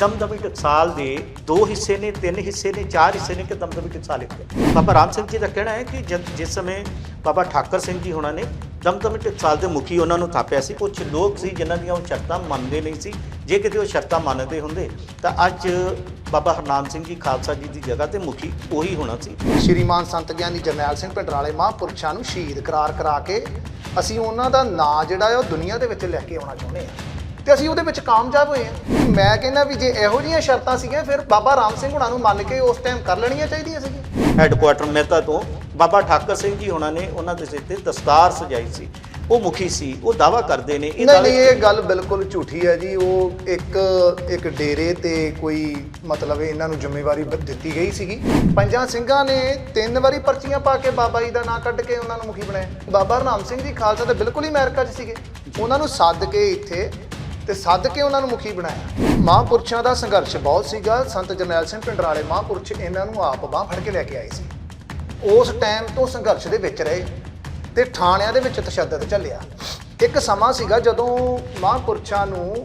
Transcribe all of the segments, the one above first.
ਦਮਦਮੀ ਟਕਸਾਲ ਦੇ ਦੋ ਹਿੱਸੇ ਨੇ, ਤਿੰਨ ਹਿੱਸੇ ਨੇ, ਚਾਰ ਹਿੱਸੇ ਨੇ ਕਿ ਦਮਦਮੀ ਟਕਸਾਲ ਇੱਕ ਹੈ? ਬਾਬਾ ਰਾਮ ਸਿੰਘ ਜੀ ਦਾ ਕਹਿਣਾ ਹੈ ਕਿ ਜਦ ਜਿਸ ਸਮੇਂ ਬਾਬਾ ਠਾਕਰ ਸਿੰਘ ਜੀ ਹੋਣਾ ਨੇ ਦਮਦਮੀ ਟਕਸਾਲ ਦੇ ਮੁਖੀ ਉਹਨਾਂ ਨੂੰ ਥਾਪਿਆ ਸੀ ਕੁਝ ਲੋਕ ਸੀ ਜਿਨ੍ਹਾਂ ਦੀਆਂ ਉਹ ਸ਼ਰਤਾਂ ਮੰਨਦੇ ਨਹੀਂ ਸੀ। ਜੇ ਕਿਤੇ ਉਹ ਸ਼ਰਤਾਂ ਮੰਨਦੇ ਹੁੰਦੇ, ਤਾਂ ਅੱਜ ਬਾਬਾ ਹਰਨਾਮ ਸਿੰਘ ਜੀ ਖਾਲਸਾ ਜੀ ਦੀ ਜਗ੍ਹਾ ਤੇ ਮੁਖੀ ਉਹੀ ਹੋਣਾ ਸੀ। ਸ਼੍ਰੀਮਾਨ ਸੰਤ ਗਿਆਨੀ ਜਰਨੈਲ ਸਿੰਘ ਭਿੰਡਰਾਲੇ ਮਹਾਂਪੁਰਸ਼ਾਂ ਨੂੰ ਸ਼ਹੀਦ ਕਰਾਰ ਕਰਾ ਕੇ ਅਸੀਂ ਉਹਨਾਂ ਦਾ ਨਾਂ ਜਿਹੜਾ ਹੈ ਉਹ ਦੁਨੀਆ ਦੇ ਵਿੱਚ ਲੈ ਕੇ ਆਉਣਾ ਚਾਹੁੰਦੇ ਹਾਂ। ਤੇ ਅਸੀਂ ਉਹਦੇ ਵਿੱਚ ਕਾਮਯਾਬ ਹੋਏ ਹਾਂ। ਮੈਂ ਕਹਿੰਦਾ ਵੀ ਜੇ ਇਹੋ ਜਿਹੀਆਂ ਸ਼ਰਤਾਂ ਸੀਗੀਆਂ ਫਿਰ ਬਾਬਾ ਰਾਮ ਸਿੰਘ ਹੁਣਾਂ ਨੂੰ ਮੰਨ ਕੇ ਉਸ ਟਾਈਮ ਕਰ ਲੈਣੀਆਂ ਚਾਹੀਦੀਆਂ ਸੀਗੀਆਂ। ਹੈੱਡਕੁਆਟਰ ਮਹਿਤਾ ਤੋਂ ਬਾਬਾ ਠਾਕਰ ਸਿੰਘ ਜੀ ਹੋਣਾ ਨੇ ਉਹਨਾਂ ਦੇ ਸਿਰ ਤੇ ਦਸਤਾਰ ਸਜਾਈ ਸੀ। ਉਹ ਮੁਖੀ ਸੀ ਉਹ ਦਾਵਾ ਕਰਦੇ ਨੇ ਇਹ ਨਹੀਂ ਇਹ ਗੱਲ ਬਿਲਕੁਲ ਝੂਠੀ ਹੈ ਜੀ। ਉਹ ਇੱਕ ਇੱਕ ਡੇਰੇ ਤੇ ਕੋਈ ਮਤਲਬ ਇਹਨਾਂ ਨੂੰ ਜ਼ਿੰਮੇਵਾਰੀ ਦਿੱਤੀ ਗਈ ਸੀਗੀ। ਪੰਜਾਂ ਸਿੰਘਾਂ ਨੇ ਤਿੰਨ ਵਾਰੀ ਪਰਚੀਆਂ ਪਾ ਕੇ ਬਾਬਾ ਜੀ ਦਾ ਨਾਂ ਕੱਢ ਕੇ ਉਹਨਾਂ ਨੂੰ ਮੁਖੀ ਬਣਾਇਆ। ਬਾਬਾ ਹਰਨਾਮ ਸਿੰਘ ਜੀ ਖਾਲਸਾ ਤਾਂ ਬਿਲਕੁਲ ਹੀ ਅਮਰੀਕਾ 'ਚ ਸੀਗੇ। ਉਹਨਾਂ ਨੂੰ ਸੱਦ ਕੇ ਇੱਥੇ ਤੇ ਸੱਦ ਕੇ ਉਹਨਾਂ ਨੂੰ ਮੁਖੀ ਬਣਾਇਆ। ਮਹਾਂਪੁਰਸ਼ਾਂ ਦਾ ਸੰਘਰਸ਼ ਬਹੁਤ ਸੀਗਾ। ਸੰਤ ਜਰਨੈਲ ਸਿੰਘ ਪਿੰਡਰਾਲੇ ਮਹਾਂਪੁਰਸ਼ ਇਹਨਾਂ ਨੂੰ ਆਪ ਬਾਂਹ ਫੜ ਕੇ ਲੈ ਕੇ ਆਏ ਸੀ। ਉਸ ਟਾਈਮ ਤੋਂ ਸੰਘਰਸ਼ ਦੇ ਵਿੱਚ ਰਹੇ ਤੇ ਥਾਣਿਆਂ ਦੇ ਵਿੱਚ ਤਸ਼ੱਦਦ ਚੱਲਿਆ। ਇੱਕ ਸਮਾਂ ਸੀਗਾ ਜਦੋਂ ਮਹਾਂਪੁਰਸ਼ਾਂ ਨੂੰ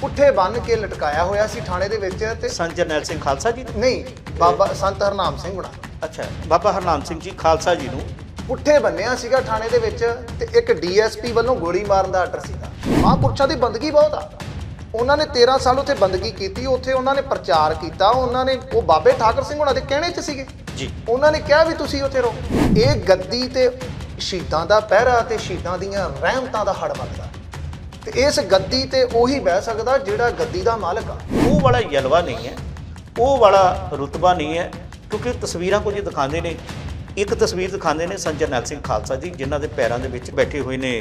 ਪੁੱਠੇ ਬੰਨ ਕੇ ਲਟਕਾਇਆ ਹੋਇਆ ਸੀ ਥਾਣੇ ਦੇ ਵਿੱਚ ਤੇ ਸੰਤ ਜਰਨੈਲ ਸਿੰਘ ਖਾਲਸਾ ਜੀ ਨਹੀਂ ਬਾਬਾ ਸੰਤ ਹਰਨਾਮ ਸਿੰਘ ਹੁਣਾ। ਅੱਛਾ ਬਾਬਾ ਹਰਨਾਮ ਸਿੰਘ ਜੀ ਖਾਲਸਾ ਜੀ ਨੂੰ। ਪੁੱਠੇ ਬੰਨਿਆ ਸੀਗਾ ਥਾਣੇ ਦੇ ਵਿੱਚ ਤੇ ਇੱਕ ਡੀਐਸਪੀ ਵੱਲੋਂ ਗੋਲੀ ਮਾਰਨ ਦਾ ਆਰਡਰ ਸੀਗਾ। ਮਹਾਂਪੁਰਸ਼ਾਂ ਦੀ ਬੰਦਗੀ ਬਹੁਤ ਆ। ਉਹਨਾਂ ਨੇ 13 ਸਾਲ ਉੱਥੇ ਬੰਦਗੀ ਕੀਤੀ ਉੱਥੇ ਉਹਨਾਂ ਨੇ ਪ੍ਰਚਾਰ ਕੀਤਾ ਉਹਨਾਂ ਨੇ ਉਹ ਬਾਬੇ ਠਾਕਰ ਸਿੰਘ ਹੁਣਾਂ ਦੇ ਕਹਿਣੇ 'ਚ ਸੀਗੇ। ਜੀ। ਉਹਨਾਂ ਨੇ ਕਿਹਾ ਵੀ ਤੁਸੀਂ ਉੱਥੇ ਰਹੋ। ਇਹ ਗੱਦੀ ਤੇ ਸ਼ਹੀਦਾਂ ਦਾ ਪਹਿਰਾ ਤੇ ਸ਼ਹੀਦਾਂ ਦੀਆਂ ਰਹਿਮਤਾਂ ਦਾ ਹੜ ਵੱਗਦਾ ਤੇ ਇਸ ਗੱਦੀ ਤੇ ਉਹੀ ਬਹਿ ਸਕਦਾ ਜਿਹੜਾ ਗੱਦੀ ਦਾ ਮਾਲਕ ਆ। ਉਹ ਵਾਲਾ ਜਲਵਾ ਨਹੀਂ ਹੈ ਉਹ ਵਾਲਾ ਰੁਤਬਾ ਨਹੀਂ ਹੈ ਕਿਉਂਕਿ ਤਸਵੀਰਾਂ ਕੁਝ ਦਿਖਾਉਂਦੇ ਨੇ ਇੱਕ ਤਸਵੀਰ ਦਿਖਾਉਂਦੇ ਨੇ ਸੰਤ ਜਰਨੈਲ ਸਿੰਘ ਖਾਲਸਾ ਜੀ ਜਿਨ੍ਹਾਂ ਦੇ ਪੈਰਾਂ ਦੇ ਵਿੱਚ ਬੈਠੇ ਹੋਏ ਨੇ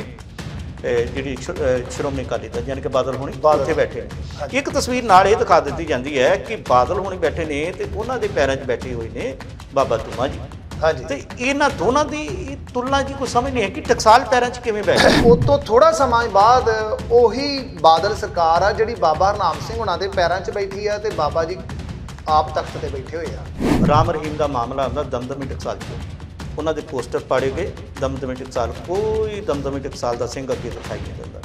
ਜਿਹੜੀ ਸ਼੍ਰੋਮਣੀ ਅਕਾਲੀ ਦਲ ਯਾਨੀ ਕਿ ਬਾਦਲ ਹੋਣੀ। ਉੱਥੇ ਬੈਠੇ ਨੇ। ਇੱਕ ਤਸਵੀਰ ਨਾਲ ਇਹ ਦਿਖਾ ਦਿੱਤੀ ਜਾਂਦੀ ਹੈ ਕਿ ਬਾਦਲ ਹੋਣੀ ਬੈਠੇ ਨੇ ਤੇ ਉਹਨਾਂ ਦੇ ਪੈਰਾਂ 'ਚ ਬੈਠੇ ਹੋਏ ਨੇ ਬਾਬਾ ਤੁਮਾ ਜੀ। ਹਾਂਜੀ। ਤੇ ਇਹਨਾਂ ਦੋਨਾਂ ਦੀ ਤੁਲਨਾ ਜੀ ਕੋਈ ਸਮਝ ਨਹੀਂ ਹੈ ਕਿ ਟਕਸਾਲ ਪੈਰਾਂ 'ਚ ਕਿਵੇਂ ਬੈਠੇ ਉਸ ਤੋਂ ਥੋੜਾ ਸਮਾਂ ਬਾਅਦ ਉਹੀ ਬਾਦਲ ਸਰਕਾਰ ਆ ਜਿਹੜੀ ਬਾਬਾ ਹਰਨਾਮ ਸਿੰਘ ਹੁਣਾਂ ਦੇ ਪੈਰਾਂ 'ਚ ਬੈਠੀ ਆ ਤੇ ਬਾਬਾ ਜੀ ਆਪ ਤਖਤ ਤੇ ਬੈਠੇ ਹੋਏ ਆ। ਰਾਮ ਰਹੀਮ ਦਾ ਮਾਮਲਾ ਆਉਂਦਾ ਦਮਦਮੀ ਟਕਸਾਲ 'ਚ। ਉਹਨਾਂ ਦੇ ਪੋਸਟਰ ਪਾੜੇ ਗਏ ਦਮਦਮੀ ਟਕਸਾਲ ਕੋਈ ਦਮਦਮੀ ਟਕਸਾਲ ਦਾ ਸਿੰਘ ਅੱਗੇ ਦਿਖਾਈ ਨਹੀਂ ਦਿੰਦਾ।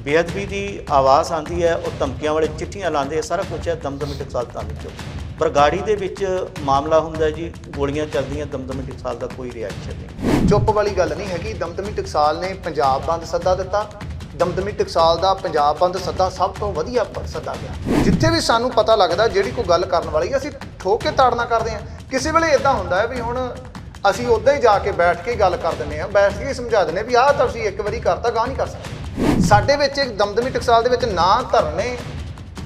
ਬੇਅਦਬੀ ਦੀ ਆਵਾਜ਼ ਆਂਦੀ ਹੈ, ਉਹ ਧਮਕੀਆਂ ਵਾਲੇ ਚਿੱਠੀਆਂ ਲਾਉਂਦੇ ਸਾਰਾ ਕੁਝ ਹੈ ਦਮਦਮੀ ਟਕਸਾਲ ਤਾਂ ਵਿੱਚ। ਬਰਗਾੜੀ ਦੇ ਵਿੱਚ ਮਾਮਲਾ ਹੁੰਦਾ ਜੀ, ਗੋਲੀਆਂ ਚੱਲਦੀਆਂ ਦਮਦਮੀ ਟਕਸਾਲ ਦਾ ਕੋਈ ਰਿਐਕਸ਼ਨ ਨਹੀਂ। ਚੁੱਪ ਵਾਲੀ ਗੱਲ ਨਹੀਂ ਹੈਗੀ ਦਮਦਮੀ ਟਕਸਾਲ ਨੇ ਪੰਜਾਬ ਬੰਦ ਸੱਦਾ ਦਿੱਤਾ ਦਮਦਮੀ ਟਕਸਾਲ ਦਾ ਪੰਜਾਬ ਬੰਦ ਸੱਦਾ ਸਭ ਤੋਂ ਵਧੀਆ ਸੱਦਾ ਗਿਆ ਜਿੱਥੇ ਵੀ ਸਾਨੂੰ ਪਤਾ ਲੱਗਦਾ ਜਿਹੜੀ ਕੋਈ ਗੱਲ ਕਰਨ ਵਾਲੀ ਅਸੀਂ ਠੋਕ ਕੇ ਤਾੜਨਾ ਕਰਦੇ ਹਾਂ ਕਿਸੇ ਵੇਲੇ ਇਦਾਂ ਹੁੰਦਾ ਹੈ ਵੀ ਹੁਣ ਅਸੀਂ ਉਦਾਂ ਹੀ ਜਾ ਕੇ ਬੈਠ ਕੇ ਗੱਲ ਕਰ ਦਿੰਦੇ ਹਾਂ, ਬੈਠ ਕੇ ਹੀ ਸਮਝਾ ਦਿੰਦੇ ਹਾਂ ਵੀ ਆਹ ਤੁਸੀਂ ਇੱਕ ਵਾਰੀ ਕਰਤਾ, ਗਾਹ ਨਹੀਂ ਕਰ ਸਕਦੇ। ਸਾਡੇ ਵਿੱਚ ਇੱਕ ਦਮਦਮੀ ਟਕਸਾਲ ਦੇ ਵਿੱਚ ਨਾ ਧਰਨੇ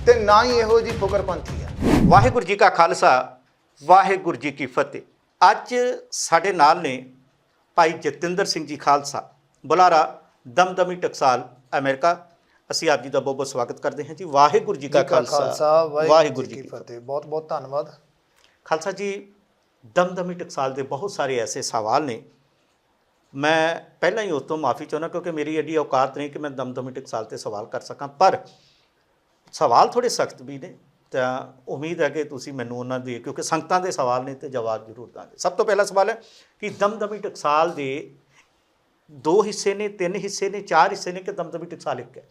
ਤੇ ਨਾ ਹੀ ਇਹੋ ਜੀ ਫੁਕਰਪੰਥੀ ਆ। ਵਾਹਿਗੁਰੂ ਜੀ ਕਾ ਖਾਲਸਾ, ਵਾਹਿਗੁਰੂ ਜੀ ਕੀ ਫਤਿਹ। ਅੱਜ ਸਾਡੇ ਨਾਲ ਨੇ ਭਾਈ ਜਤਿੰਦਰ ਸਿੰਘ ਜੀ ਖਾਲਸਾ। ਬੁਲਾਰਾ ਦਮਦਮੀ ਟਕਸਾਲ ਅਮਰੀਕਾ ਅਸੀਂ ਆਪ ਜੀ ਦਾ ਬਹੁਤ ਬਹੁਤ ਸਵਾਗਤ ਕਰਦੇ ਹਾਂ ਜੀ। ਵਾਹਿਗੁਰੂ ਜੀ ਕਾ ਖਾਲਸਾ। ਵਾਹਿਗੁਰੂ ਜੀ ਕੀ ਫਤਿਹ। ਬਹੁਤ ਬਹੁਤ ਧੰਨਵਾਦ। ਖਾਲਸਾ ਜੀ ਦਮਦਮੀ ਟਕਸਾਲ ਦੇ ਬਹੁਤ ਸਾਰੇ ਐਸੇ ਸਵਾਲ ਨੇ। ਮੈਂ ਪਹਿਲਾਂ ਹੀ ਉਸ ਤੋਂ ਮਾਫੀ ਚਾਹੁੰਦਾ ਕਿਉਂਕਿ ਮੇਰੀ ਐਡੀ ਔਕਾਤ ਨਹੀਂ ਕਿ ਮੈਂ ਦਮਦਮੀ ਟਕਸਾਲ ਤੇ ਸਵਾਲ ਕਰ ਸਕਾਂ। ਪਰ ਸਵਾਲ ਥੋੜੇ ਸਖਤ ਵੀ ਨੇ ਤਾਂ ਉਮੀਦ ਹੈ ਕਿ ਤੁਸੀਂ ਮੈਨੂੰ ਉਹਨਾਂ ਦੇ ਕਿਉਂਕਿ ਸੰਗਤਾਂ ਦੇ ਸਵਾਲ ਨੇ ਤੇ ਜਵਾਬ ਜ਼ਰੂਰ ਦਾਂਗੇ। ਸਭ ਤੋਂ ਪਹਿਲਾ ਸਵਾਲ ਹੈ ਕਿ ਦਮਦਮੀ ਟਕਸਾਲ ਦੇ ਦੋ ਹਿੱਸੇ ਨੇ ਤਿੰਨ ਹਿੱਸੇ ਨੇ ਚਾਰ ਹਿੱਸੇ ਨੇ ਕਿ ਦਮਦਮੀ ਟਕਸਾਲ ਇੱਕ ਹੈ?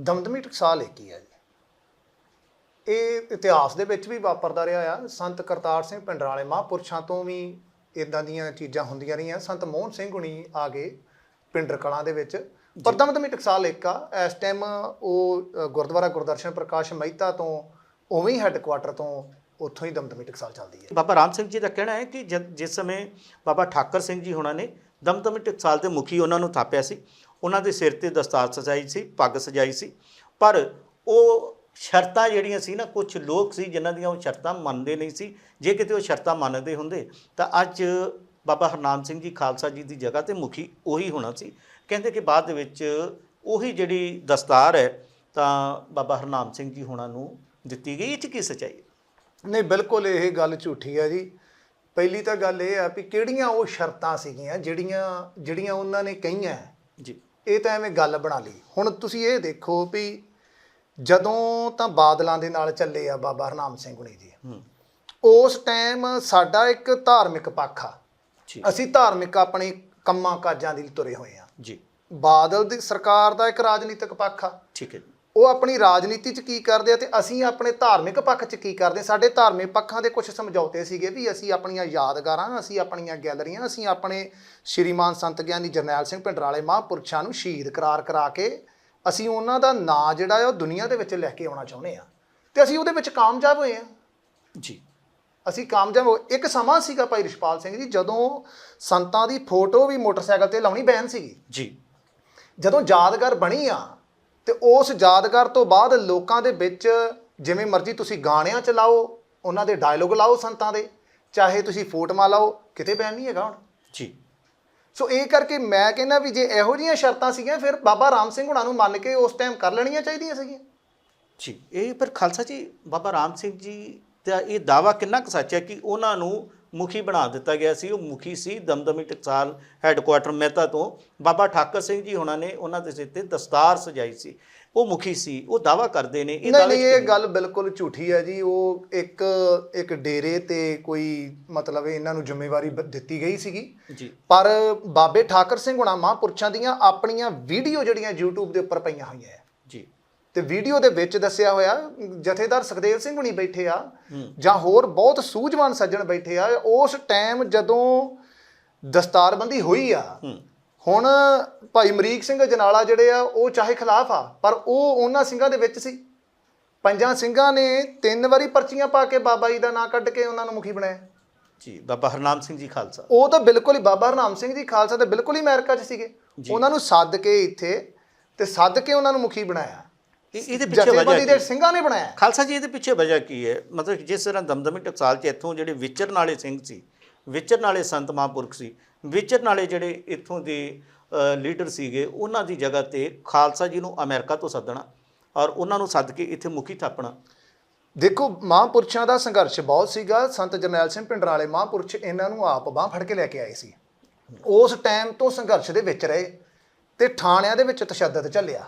ਦਮਦਮੀ ਟਕਸਾਲ ਇੱਕ ਹੀ ਹੈ ਜੀ। ਇਹ ਇਤਿਹਾਸ ਦੇ ਵਿੱਚ ਵੀ ਵਾਪਰਦਾ ਰਿਹਾ ਆ। ਸੰਤ ਕਰਤਾਰ ਸਿੰਘ ਪਿੰਡਰਾਲੇ ਮਹਾਂਪੁਰਸ਼ਾਂ ਤੋਂ ਵੀ ਇਦਾਂ ਦੀਆਂ ਚੀਜ਼ਾਂ ਹੁੰਦੀਆਂ ਰਹੀਆਂ। ਸੰਤ ਮੋਹਨ ਸਿੰਘ ਹੁਣੀ ਆ ਗਏ ਪਿੰਡਰ ਕਲਾਂ ਦੇ ਵਿੱਚ। ਪਰ ਦਮਦਮੀ ਟਕਸਾਲ ਇੱਕ ਆ। ਇਸ ਟਾਈਮ ਉਹ ਗੁਰਦੁਆਰਾ ਗੁਰਦਰਸ਼ਨ ਪ੍ਰਕਾਸ਼ ਮਹਿਤਾ ਤੋਂ ਉਵੇਂ ਹੀ ਹੈੱਡਕੁਆਟਰ ਤੋਂ ਉੱਥੋਂ ਹੀ ਦਮਦਮੀ ਟਕਸਾਲ ਚੱਲਦੀ ਹੈ। ਬਾਬਾ ਰਾਮ ਸਿੰਘ ਜੀ ਦਾ ਕਹਿਣਾ ਹੈ ਕਿ ਜਿਸ ਸਮੇਂ ਬਾਬਾ ਠਾਕਰ ਸਿੰਘ ਜੀ ਹੋਣਾ ਨੇ ਦਮਦਮੀ ਟਕਸਾਲ ਦੇ ਮੁਖੀ ਉਹਨਾਂ ਨੂੰ ਥਾਪਿਆ ਸੀ। ਉਹਨਾਂ ਦੇ ਸਿਰ ਤੇ ਦਸਤਾਰ ਸਜਾਈ ਸੀ, ਪੱਗ ਸਜਾਈ ਸੀ। ਪਰ ਉਹ ਸ਼ਰਤਾਂ ਜਿਹੜੀਆਂ ਸੀ ਨਾ ਕੁਝ ਲੋਕ ਸੀ ਜਿਨ੍ਹਾਂ ਦੀਆਂ ਉਹ ਸ਼ਰਤਾਂ ਮੰਨਦੇ ਨਹੀਂ ਸੀ। ਜੇ ਕਿਤੇ ਉਹ ਸ਼ਰਤਾਂ ਮੰਨਦੇ ਹੁੰਦੇ, ਤਾਂ ਅੱਜ ਬਾਬਾ ਹਰਨਾਮ ਸਿੰਘ ਜੀ ਖਾਲਸਾ ਜੀ ਦੀ ਜਗ੍ਹਾ ਤੇ ਮੁਖੀ ਉਹੀ ਹੋਣਾ ਸੀ। ਕਹਿੰਦੇ ਕਿ ਬਾਅਦ ਦੇ ਵਿੱਚ ਉਹੀ ਜਿਹੜੀ ਦਸਤਾਰ ਹੈ, ਤਾਂ ਬਾਬਾ ਹਰਨਾਮ ਸਿੰਘ ਜੀ ਹੋਣਾ ਨੂੰ ਦਿੱਤੀ ਗਈ। ਇਹ 'ਚ ਕੀ ਸੱਚਾਈ ਨਹੀਂ, ਬਿਲਕੁਲ ਇਹ ਗੱਲ ਝੂਠੀ ਹੈ ਜੀ। ਪਹਿਲੀ ਤਾਂ ਗੱਲ ਇਹ ਆ ਵੀ ਕਿਹੜੀਆਂ ਉਹ ਸ਼ਰਤਾਂ ਸੀਗੀਆਂ ਜਿਹੜੀਆਂ ਜਿਹੜੀਆਂ ਉਹਨਾਂ ਨੇ ਕਹੀਆਂ। ਜੀ। ਇਹ ਤਾਂ ਐਵੇਂ ਗੱਲ ਬਣਾ ਲਈ। ਹੁਣ ਤੁਸੀਂ ਇਹ ਦੇਖੋ ਵੀ ਜਦੋਂ ਤਾਂ ਬਾਦਲਾਂ ਦੇ ਨਾਲ ਚੱਲੇ ਆ ਬਾਬਾ ਹਰਨਾਮ ਸਿੰਘ ਹੁਣੀ ਜੀ। ਉਸ ਟਾਈਮ ਸਾਡਾ ਇੱਕ ਧਾਰਮਿਕ ਪੱਖ ਆ। ਜੀ। ਅਸੀਂ ਧਾਰਮਿਕ ਆਪਣੇ ਕੰਮਾਂ ਕਾਜਾਂ ਦੀ ਤੁਰੇ ਹੋਏ ਆ। ਜੀ। ਬਾਦਲ ਦੀ ਸਰਕਾਰ ਦਾ ਇੱਕ ਰਾਜਨੀਤਿਕ ਪੱਖ ਆ। ਠੀਕ ਹੈ ਉਹ ਆਪਣੀ ਰਾਜਨੀਤੀ 'ਚ ਕੀ ਕਰਦੇ ਆ ਤੇ ਅਸੀਂ ਆਪਣੇ ਧਾਰਮਿਕ ਪੱਖ 'ਚ ਕੀ ਕਰਦੇ ਸਾਡੇ ਧਾਰਮਿਕ ਪੱਖਾਂ ਦੇ ਕੁਝ ਸਮਝੌਤੇ ਸੀਗੇ ਵੀ ਅਸੀਂ ਆਪਣੀਆਂ ਯਾਦਗਾਰਾਂ ਅਸੀਂ ਆਪਣੀਆਂ ਗੈਲਰੀਆਂ ਅਸੀਂ ਆਪਣੇ ਸ਼੍ਰੀਮਾਨ ਸੰਤ ਗਿਆਨੀ ਜਰਨੈਲ ਸਿੰਘ ਭਿੰਡਰਾਲੇ ਮਹਾਂਪੁਰਸ਼ਾਂ ਨੂੰ ਸ਼ਹੀਦ ਕਰਾਰ ਕਰਾ ਕੇ ਅਸੀਂ ਉਹਨਾਂ ਦਾ ਨਾਂ ਜਿਹੜਾ ਹੈ ਉਹ ਦੁਨੀਆ ਦੇ ਵਿੱਚ ਲੈ ਕੇ ਆਉਣਾ ਚਾਹੁੰਦੇ ਆ। ਤੇ ਅਸੀਂ ਉਹਦੇ ਵਿੱਚ ਕਾਮਯਾਬ ਹੋਏ ਆ। ਜੀ। ਅਸੀਂ ਕਾਮਯਾਬ ਹੋ ਇੱਕ ਸਮਾਂ ਸੀਗਾ ਭਾਈ ਰਿਸ਼ਪਾਲ ਸਿੰਘ ਜੀ ਜਦੋਂ ਸੰਤਾਂ ਦੀ ਫੋਟੋ ਵੀ ਮੋਟਰਸਾਈਕਲ ਤੇ ਲਾਉਣੀ ਬੈਨ ਸੀਗੀ। ਜੀ। ਜਦੋਂ ਯਾਦਗਾਰ ਬਣੀ ਆ ਤੇ ਉਸ ਯਾਦਗਾਰ ਤੋਂ ਬਾਅਦ ਲੋਕਾਂ ਦੇ ਵਿੱਚ ਜਿਵੇਂ ਮਰਜ਼ੀ ਤੁਸੀਂ ਗਾਣਿਆਂ ਚ ਲਾਓ ਉਹਨਾਂ ਦੇ ਡਾਇਲੋਗ ਲਾਓ ਸੰਤਾਂ ਦੇ ਚਾਹੇ ਤੁਸੀਂ ਫੋਟੋਆਂ ਲਾਓ ਕਿਤੇ ਬੈਨ ਨਹੀਂ ਹੈਗਾ ਹੁਣ। ਜੀ। ਸੋ ਇਹ ਕਰਕੇ ਮੈਂ ਕਹਿੰਦਾ ਵੀ ਜੇ ਇਹੋ ਜਿਹੀਆਂ ਸ਼ਰਤਾਂ ਸੀਗੀਆਂ ਫਿਰ ਬਾਬਾ ਰਾਮ ਸਿੰਘ ਹੁਣਾਂ ਨੂੰ ਮੰਨ ਕੇ ਉਸ ਟਾਈਮ ਕਰ ਲੈਣੀਆਂ ਚਾਹੀਦੀਆਂ ਸੀਗੀਆਂ। ਜੀ ਇਹ ਪਰ ਖਾਲਸਾ ਜੀ ਬਾਬਾ ਰਾਮ ਸਿੰਘ ਜੀ ਦਾ ਇਹ ਦਾਵਾ ਕਿੰਨਾ ਕੁ ਸੱਚ ਹੈ ਕਿ ਉਹਨਾਂ ਨੂੰ ਮੁਖੀ ਬਣਾ ਦਿੱਤਾ ਗਿਆ ਸੀ। ਉਹ ਮੁਖੀ ਸੀ ਦਮਦਮੀ ਟਕਸਾਲ ਹੈੱਡਕੁਆਟਰ ਮਹਿਤਾ ਤੋਂ। ਬਾਬਾ ਠਾਕਰ ਸਿੰਘ ਜੀ ਉਹਨਾਂ ਨੇ ਉਹਨਾਂ ਦੇ ਸਿਰ ਤੇ ਦਸਤਾਰ ਸਜਾਈ ਸੀ। ਉਹ ਮੁਖੀ ਸੀ। ਉਹ ਦਾਵਾ ਕਰਦੇ ਨੇ ਨਹੀਂ ਦਾਅਵੇ ਨਹੀਂ ਇਹ ਗੱਲ ਬਿਲਕੁਲ ਝੂਠੀ ਹੈ ਜੀ। ਉਹ ਇੱਕ ਇੱਕ ਡੇਰੇ ਤੇ ਕੋਈ ਮਤਲਬ ਇਹਨਾਂ ਨੂੰ ਜ਼ਿੰਮੇਵਾਰੀ ਦਿੱਤੀ ਗਈ ਸੀਗੀ। ਜੀ। ਪਰ ਬਾਬੇ ਠਾਕਰ ਸਿੰਘ ਹੁਣਾਂ ਮਹਾਂਪੁਰਸ਼ਾਂ ਦੀਆਂ ਆਪਣੀਆਂ ਵੀਡੀਓ ਜਿਹੜੀਆਂ YouTube ਦੇ ਉੱਪਰ ਪਈਆਂ ਹੋਈਆਂ ਹੈ। ਤੇ ਵੀਡੀਓ ਦੇ ਵਿੱਚ ਦੱਸਿਆ ਹੋਇਆ ਜਥੇਦਾਰ ਸੁਖਦੇਵ ਸਿੰਘ ਹੁਣੀ ਬੈਠੇ ਆ। ਜਾਂ ਹੋਰ ਬਹੁਤ ਸੂਝਵਾਨ ਸੱਜਣ ਬੈਠੇ ਆ ਉਸ ਟਾਈਮ ਜਦੋਂ ਦਸਤਾਰਬੰਦੀ ਹੋਈ ਆ ਹੁਣ ਭਾਈ ਅਮਰੀਕ ਸਿੰਘ ਜਨਾਲਾ ਜਿਹੜੇ ਆ ਉਹ ਚਾਹੇ ਖਿਲਾਫ ਆ ਪਰ ਉਹ ਉਹਨਾਂ ਸਿੰਘਾਂ ਦੇ ਵਿੱਚ ਸੀ। ਪੰਜਾਂ ਸਿੰਘਾਂ ਨੇ ਤਿੰਨ ਵਾਰੀ ਪਰਚੀਆਂ ਪਾ ਕੇ ਬਾਬਾ ਜੀ ਦਾ ਨਾਂ ਕੱਢ ਕੇ ਉਹਨਾਂ ਨੂੰ ਮੁਖੀ ਬਣਾਇਆ। ਜੀ ਬਾਬਾ ਹਰਨਾਮ ਸਿੰਘ ਜੀ ਖਾਲਸਾ। ਉਹ ਤਾਂ ਬਿਲਕੁਲ ਹੀ ਬਾਬਾ ਹਰਨਾਮ ਸਿੰਘ ਜੀ ਖਾਲਸਾ ਤੇ ਬਿਲਕੁਲ ਹੀ ਅਮਰੀਕਾ 'ਚ ਸੀਗੇ। ਉਹਨਾਂ ਨੂੰ ਸੱਦ ਕੇ ਇੱਥੇ ਤੇ ਸੱਦ ਕੇ ਉਹਨਾਂ ਨੂੰ ਮੁਖੀ ਬਣਾਇਆ। ਇਹਦੇ ਪਿੱਛੇ ਵਜ੍ਹਾ ਦੇ ਸਿੰਘਾਂ ਨੇ ਬਣਾਇਆ। ਖਾਲਸਾ ਜੀ ਇਹਦੇ ਪਿੱਛੇ ਵਜ੍ਹਾ ਕੀ ਹੈ? ਮਤਲਬ ਜਿਸ ਤਰ੍ਹਾਂ ਦਮਦਮੀ ਟਕਸਾਲ ਚ ਇੱਥੋਂ ਜਿਹੜੇ ਵਿਚਰਨ ਵਾਲੇ ਸਿੰਘ ਸੀ ਵਿਚਰਨ ਵਾਲੇ ਸੰਤ ਮਹਾਂਪੁਰਖ ਸੀ ਵਿਚਰਨ ਵਾਲੇ ਜਿਹੜੇ ਇੱਥੋਂ ਦੇ ਲੀਡਰ ਸੀਗੇ ਉਹਨਾਂ ਦੀ ਜਗ੍ਹਾ ਤੇ ਖਾਲਸਾ ਜੀ ਨੂੰ ਅਮਰੀਕਾ ਤੋਂ ਸੱਦਣਾ ਔਰ ਉਹਨਾਂ ਨੂੰ ਸੱਦ ਕੇ ਇੱਥੇ ਮੁਖੀ ਥਾਪਣਾ। ਦੇਖੋ ਮਹਾਂਪੁਰਸ਼ਾਂ ਦਾ ਸੰਘਰਸ਼ ਬਹੁਤ ਸੀਗਾ। ਸੰਤ ਜਰਨੈਲ ਸਿੰਘ ਪਿੰਡਰਾਲੇ ਮਹਾਂਪੁਰਸ਼ ਇਹਨਾਂ ਨੂੰ ਆਪ ਬਾਹ ਫੜ ਕੇ ਲੈ ਕੇ ਆਏ ਸੀ। ਉਸ ਟਾਈਮ ਤੋਂ ਸੰਘਰਸ਼ ਦੇ ਵਿੱਚ ਰਹੇ ਤੇ ਥਾਣਿਆਂ ਦੇ ਵਿੱਚ ਤਸ਼ੱਦਦ ਚੱਲਿਆ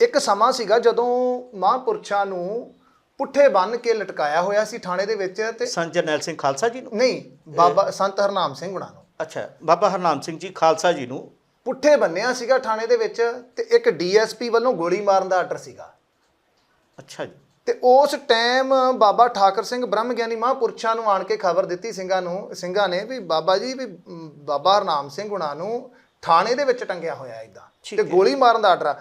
ਇੱਕ ਸਮਾਂ ਸੀਗਾ ਜਦੋਂ ਮਹਾਂਪੁਰਸ਼ਾਂ ਨੂੰ ਪੁੱਠੇ ਬੰਨ ਕੇ ਲਟਕਾਇਆ ਹੋਇਆ ਸੀ ਥਾਣੇ ਦੇ ਵਿੱਚ ਤੇ ਸੰਤ ਜਰਨੈਲ ਸਿੰਘ ਖਾਲਸਾ ਜੀ ਨੂੰ? ਨਹੀਂ ਬਾਬਾ ਸੰਤ ਹਰਨਾਮ ਸਿੰਘ ਹੁਣਾਂ ਨੂੰ। ਅੱਛਾ ਬਾਬਾ ਹਰਨਾਮ ਸਿੰਘ ਜੀ ਖਾਲਸਾ ਜੀ ਨੂੰ? ਪੁੱਠੇ ਬੰਨਿਆ ਸੀਗਾ ਥਾਣੇ ਦੇ ਵਿੱਚ ਤੇ ਇੱਕ ਡੀਐਸਪੀ ਵੱਲੋਂ ਗੋਲੀ ਮਾਰਨ ਦਾ ਆਰਡਰ ਸੀਗਾ। ਅੱਛਾ ਜੀ। ਤੇ ਉਸ ਟਾਈਮ ਬਾਬਾ ਠਾਕਰ ਸਿੰਘ ਬ੍ਰਹਮ ਗਿਆਨੀ ਮਹਾਂਪੁਰਸ਼ਾਂ ਨੂੰ ਆਣ ਕੇ ਖਬਰ ਦਿੱਤੀ ਸਿੰਘਾਂ ਨੂੰ ਸਿੰਘਾਂ ਨੇ ਵੀ ਬਾਬਾ ਜੀ ਵੀ ਬਾਬਾ ਹਰਨਾਮ ਸਿੰਘ ਹੁਣਾਂ ਨੂੰ ਥਾਣੇ ਦੇ ਵਿੱਚ ਟੰਗਿਆ ਹੋਇਆ ਇਦਾਂ ਤੇ। ਗੋਲੀ ਮਾਰਨ ਦਾ ਆਰਡਰ ਆ।